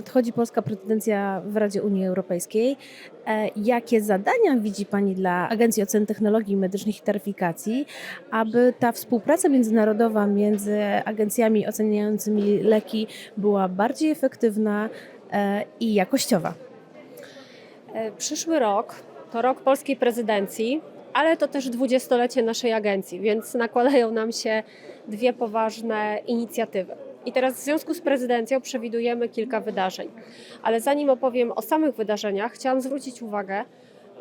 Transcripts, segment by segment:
Nadchodzi polska prezydencja w Radzie Unii Europejskiej. E, Jakie zadania widzi Pani dla Agencji Ocen Technologii Medycznych i Taryfikacji, aby ta współpraca międzynarodowa między agencjami oceniającymi leki była bardziej efektywna e, i jakościowa? E, Przyszły rok to rok polskiej prezydencji, ale to też dwudziestolecie naszej agencji, więc nakładają nam się dwie poważne inicjatywy. I teraz w związku z prezydencją przewidujemy kilka wydarzeń. Ale zanim opowiem o samych wydarzeniach, chciałam zwrócić uwagę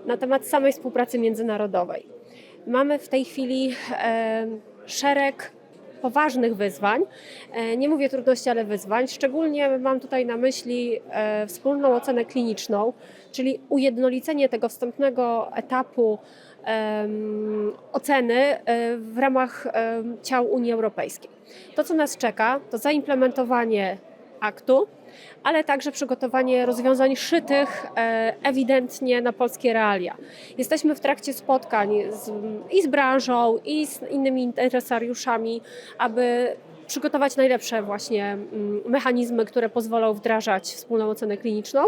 na temat samej współpracy międzynarodowej. Mamy w tej chwili e, szereg poważnych wyzwań. E, Nie mówię trudności, ale wyzwań. Szczególnie mam tutaj na myśli e, wspólną ocenę kliniczną, czyli ujednolicenie tego wstępnego etapu oceny e, w ramach ciał Unii Europejskiej. To, co nas czeka, to zaimplementowanie aktu, ale także przygotowanie rozwiązań szytych e, ewidentnie na polskie realia. Jesteśmy w trakcie spotkań z, i z branżą, i z innymi interesariuszami, aby przygotować najlepsze właśnie mm, mechanizmy, które pozwolą wdrażać wspólną ocenę kliniczną,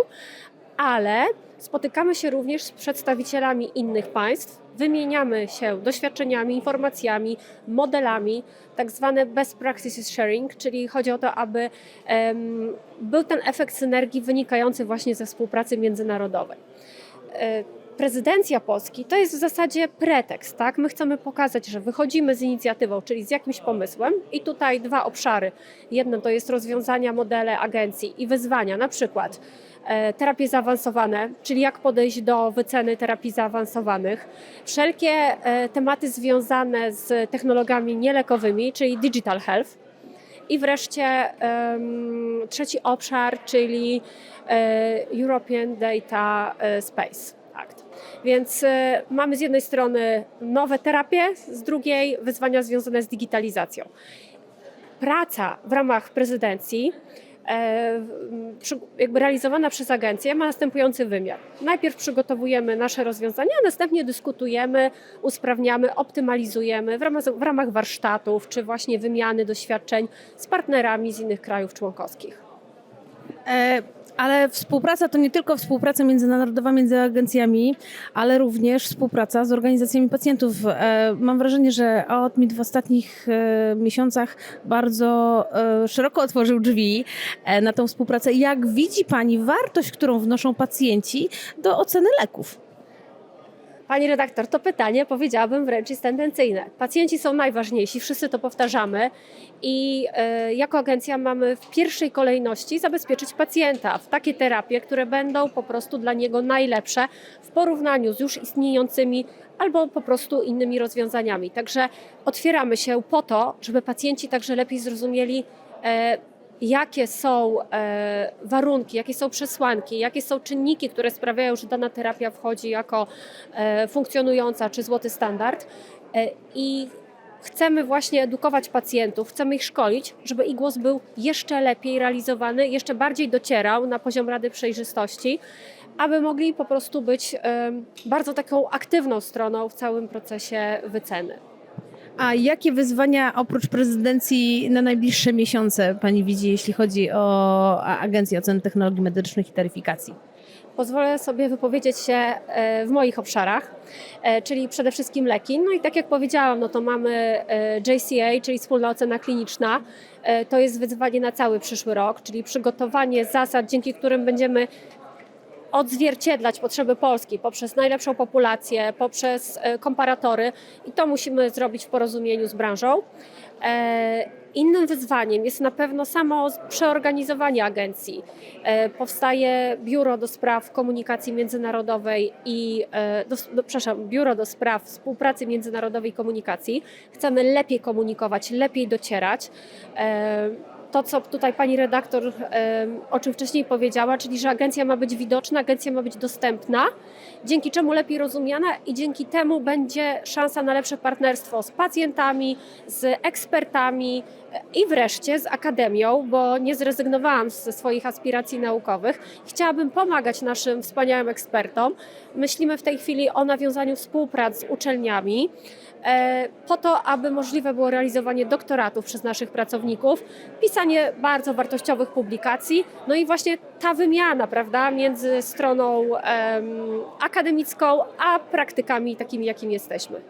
ale spotykamy się również z przedstawicielami innych państw, wymieniamy się doświadczeniami, informacjami, modelami, tak zwane best practices sharing, czyli chodzi o to, aby em, był ten efekt synergii wynikający właśnie ze współpracy międzynarodowej. Prezydencja Polski to jest w zasadzie pretekst, tak? My chcemy pokazać, że wychodzimy z inicjatywą, czyli z jakimś pomysłem. I tutaj dwa obszary. Jedno to jest rozwiązania, modele agencji i wyzwania, na przykład e, terapie zaawansowane, czyli jak podejść do wyceny terapii zaawansowanych, wszelkie e, tematy związane z technologiami nielekowymi, czyli digital health, i wreszcie em, trzeci obszar, czyli e, European Data Space Act. Więc e, mamy z jednej strony nowe terapie, z drugiej wyzwania związane z digitalizacją. Praca w ramach prezydencji e, jakby realizowana przez agencję ma następujący wymiar. Najpierw przygotowujemy nasze rozwiązania, a następnie dyskutujemy, usprawniamy, optymalizujemy w ramach, w ramach warsztatów czy właśnie wymiany doświadczeń z partnerami z innych krajów członkowskich. E, Ale współpraca to nie tylko współpraca międzynarodowa między agencjami, ale również współpraca z organizacjami pacjentów. E, Mam wrażenie, że OTMIT w ostatnich e, miesiącach bardzo szeroko otworzył drzwi na tą współpracę. Jak widzi Pani wartość, którą wnoszą pacjenci do oceny leków? Pani redaktor, to pytanie powiedziałabym wręcz jest tendencyjne. Pacjenci są najważniejsi, wszyscy to powtarzamy i e, jako agencja mamy w pierwszej kolejności zabezpieczyć pacjenta w takie terapie, które będą po prostu dla niego najlepsze w porównaniu z już istniejącymi albo po prostu innymi rozwiązaniami. Także otwieramy się po to, żeby pacjenci także lepiej zrozumieli, e, jakie są e, warunki, jakie są przesłanki, jakie są czynniki, które sprawiają, że dana terapia wchodzi jako e, funkcjonująca czy złoty standard. E, I chcemy właśnie edukować pacjentów, chcemy ich szkolić, żeby ich głos był jeszcze lepiej realizowany, jeszcze bardziej docierał na poziom Rady Przejrzystości, aby mogli po prostu być bardzo taką aktywną stroną w całym procesie wyceny. A jakie wyzwania oprócz prezydencji na najbliższe miesiące Pani widzi, jeśli chodzi o Agencję Oceny Technologii Medycznych i Taryfikacji? Pozwolę sobie wypowiedzieć się e, w moich obszarach, e, czyli przede wszystkim leki. No i tak jak powiedziałam, no to mamy e, JCA, czyli wspólna ocena kliniczna. To jest wyzwanie na cały przyszły rok, czyli przygotowanie zasad, dzięki którym będziemy odzwierciedlać potrzeby Polski poprzez najlepszą populację, poprzez e, komparatory i to musimy zrobić w porozumieniu z branżą. E, Innym wyzwaniem jest na pewno samo przeorganizowanie agencji. E, Powstaje biuro do spraw komunikacji międzynarodowej i, do, przepraszam, biuro do spraw współpracy międzynarodowej i komunikacji. Chcemy lepiej komunikować, lepiej docierać. To, co tutaj pani redaktor o czym wcześniej powiedziała, czyli że agencja ma być widoczna, agencja ma być dostępna, dzięki czemu lepiej rozumiana i dzięki temu będzie szansa na lepsze partnerstwo z pacjentami, z ekspertami e, i wreszcie z akademią, bo nie zrezygnowałam ze swoich aspiracji naukowych. Chciałabym pomagać naszym wspaniałym ekspertom. Myślimy w tej chwili o nawiązaniu współprac z uczelniami po to, aby możliwe było realizowanie doktoratów przez naszych pracowników, pisanie bardzo wartościowych publikacji, no i właśnie ta wymiana, prawda, między stroną em, akademicką a praktykami takimi, jakim jesteśmy.